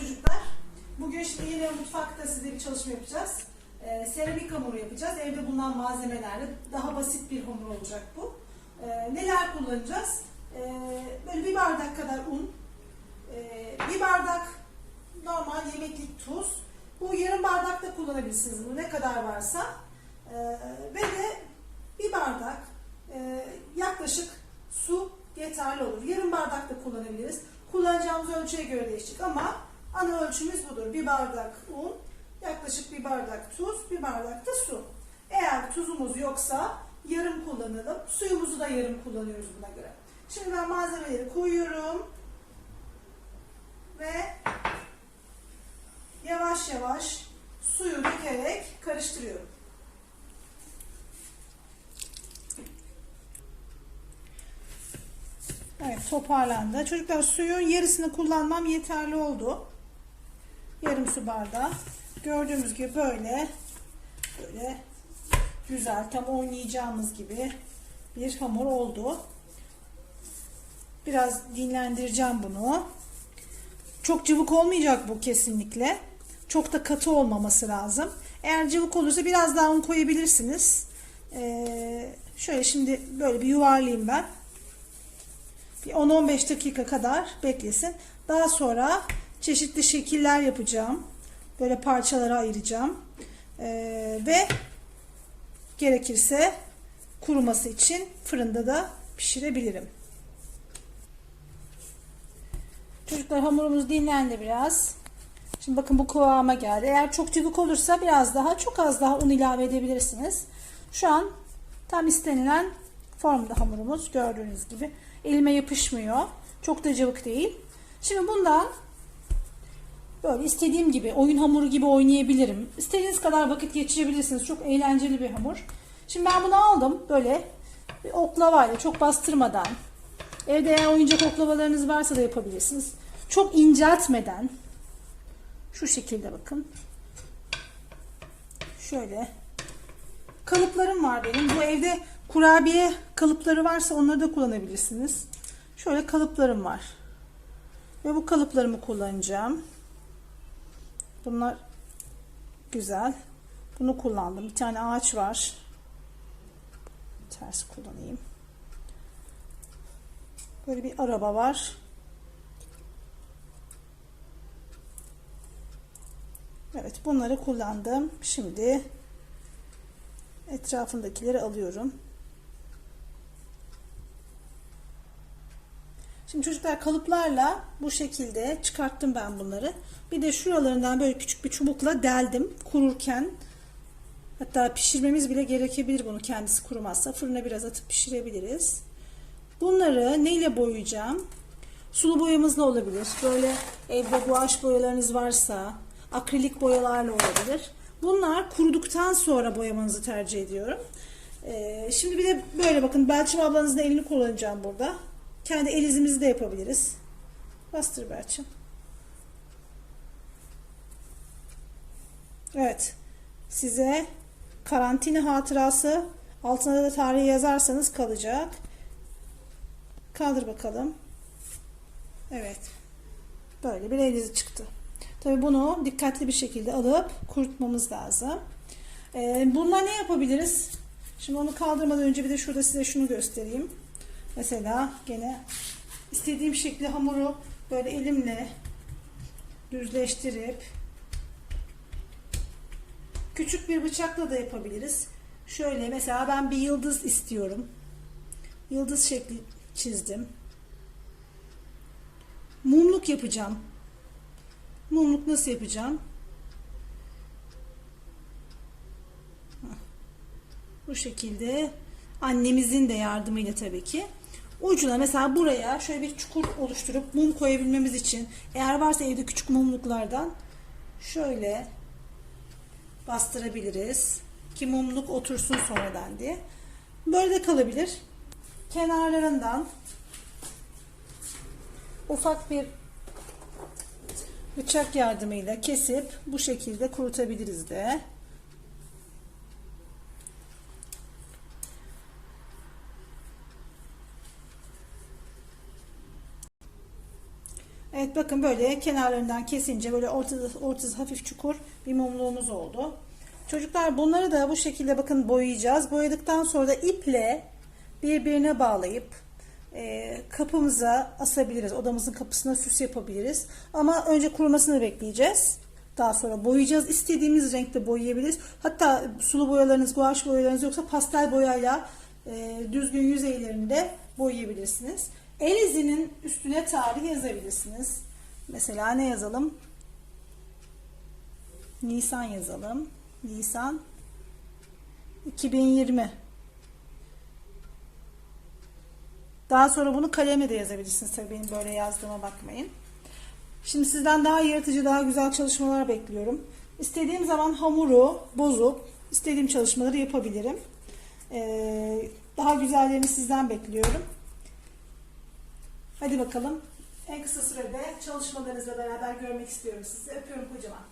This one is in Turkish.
çocuklar. Bugün şimdi yine mutfakta size bir çalışma yapacağız. Ee, seramik hamuru yapacağız. Evde bulunan malzemelerle daha basit bir hamur olacak bu. Ee, neler kullanacağız? Ee, böyle bir bardak kadar un, ee, bir bardak normal yemeklik tuz. Bu yarım bardak da kullanabilirsiniz bunu ne kadar varsa. Ee, ve de bir bardak e, yaklaşık su yeterli olur. Yarım bardak da kullanabiliriz. Kullanacağımız ölçüye göre değişecek ama ana ölçümüz budur. Bir bardak un, yaklaşık bir bardak tuz, bir bardak da su. Eğer tuzumuz yoksa yarım kullanalım. Suyumuzu da yarım kullanıyoruz buna göre. Şimdi ben malzemeleri koyuyorum. Ve yavaş yavaş suyu dökerek karıştırıyorum. Evet toparlandı. Çocuklar suyun yarısını kullanmam yeterli oldu. Yarım su bardağı. Gördüğümüz gibi böyle böyle güzel tam oynayacağımız gibi bir hamur oldu. Biraz dinlendireceğim bunu. Çok cıvık olmayacak bu kesinlikle. Çok da katı olmaması lazım. Eğer cıvık olursa biraz daha un koyabilirsiniz. Ee, şöyle şimdi böyle bir yuvarlayayım ben. Bir 10-15 dakika kadar beklesin. Daha sonra çeşitli şekiller yapacağım. Böyle parçalara ayıracağım. Ee, ve gerekirse kuruması için fırında da pişirebilirim. Çocuklar hamurumuz dinlendi biraz. Şimdi bakın bu kıvama geldi. Eğer çok cıvık olursa biraz daha çok az daha un ilave edebilirsiniz. Şu an tam istenilen formda hamurumuz gördüğünüz gibi. Elime yapışmıyor. Çok da cıvık değil. Şimdi bundan böyle istediğim gibi oyun hamuru gibi oynayabilirim. İstediğiniz kadar vakit geçirebilirsiniz. Çok eğlenceli bir hamur. Şimdi ben bunu aldım böyle bir oklavayla çok bastırmadan. Evde eğer oyuncak oklavalarınız varsa da yapabilirsiniz. Çok inceltmeden şu şekilde bakın. Şöyle kalıplarım var benim. Bu evde kurabiye kalıpları varsa onları da kullanabilirsiniz. Şöyle kalıplarım var. Ve bu kalıplarımı kullanacağım. Bunlar güzel. Bunu kullandım. Bir tane ağaç var. Ters kullanayım. Böyle bir araba var. Evet bunları kullandım. Şimdi etrafındakileri alıyorum. Şimdi çocuklar kalıplarla bu şekilde çıkarttım ben bunları. Bir de şuralarından böyle küçük bir çubukla deldim kururken. Hatta pişirmemiz bile gerekebilir bunu kendisi kurumazsa. Fırına biraz atıp pişirebiliriz. Bunları neyle boyayacağım? Sulu boyamızla olabilir. Böyle evde guaj boyalarınız varsa akrilik boyalarla olabilir. Bunlar kuruduktan sonra boyamanızı tercih ediyorum. Ee, şimdi bir de böyle bakın Belçim ablanızın elini kullanacağım burada. Kendi el de yapabiliriz. Bastır Belçim. Evet. Size karantina hatırası altına da tarihi yazarsanız kalacak. Kaldır bakalım. Evet. Böyle bir el izi çıktı. Tabii bunu dikkatli bir şekilde alıp kurutmamız lazım. Ee, bununla ne yapabiliriz? Şimdi onu kaldırmadan önce bir de şurada size şunu göstereyim. Mesela gene istediğim şekli hamuru böyle elimle düzleştirip küçük bir bıçakla da yapabiliriz. Şöyle mesela ben bir yıldız istiyorum. Yıldız şekli çizdim. Mumluk yapacağım. Mumluk nasıl yapacağım? Bu şekilde annemizin de yardımıyla tabii ki. Ucuna mesela buraya şöyle bir çukur oluşturup mum koyabilmemiz için eğer varsa evde küçük mumluklardan şöyle bastırabiliriz ki mumluk otursun sonradan diye. Böyle de kalabilir. Kenarlarından ufak bir bıçak yardımıyla kesip bu şekilde kurutabiliriz de. Evet bakın böyle kenarlarından kesince böyle ortası, ortası hafif çukur bir mumluğumuz oldu. Çocuklar bunları da bu şekilde bakın boyayacağız. Boyadıktan sonra da iple birbirine bağlayıp e, kapımıza asabiliriz. Odamızın kapısına süs yapabiliriz. Ama önce kurumasını bekleyeceğiz. Daha sonra boyayacağız. İstediğimiz renkte boyayabiliriz. Hatta sulu boyalarınız, guaj boyalarınız yoksa pastel boyayla e, düzgün yüzeylerinde boyayabilirsiniz. El izinin üstüne tarih yazabilirsiniz. Mesela ne yazalım? Nisan yazalım. Nisan 2020. Daha sonra bunu kalemle de yazabilirsiniz. Tabii benim böyle yazdığıma bakmayın. Şimdi sizden daha yaratıcı, daha güzel çalışmalar bekliyorum. İstediğim zaman hamuru bozup istediğim çalışmaları yapabilirim. Ee, daha güzellerini sizden bekliyorum. Hadi bakalım. En kısa sürede çalışmalarınızla beraber görmek istiyorum sizi. Öpüyorum kocaman.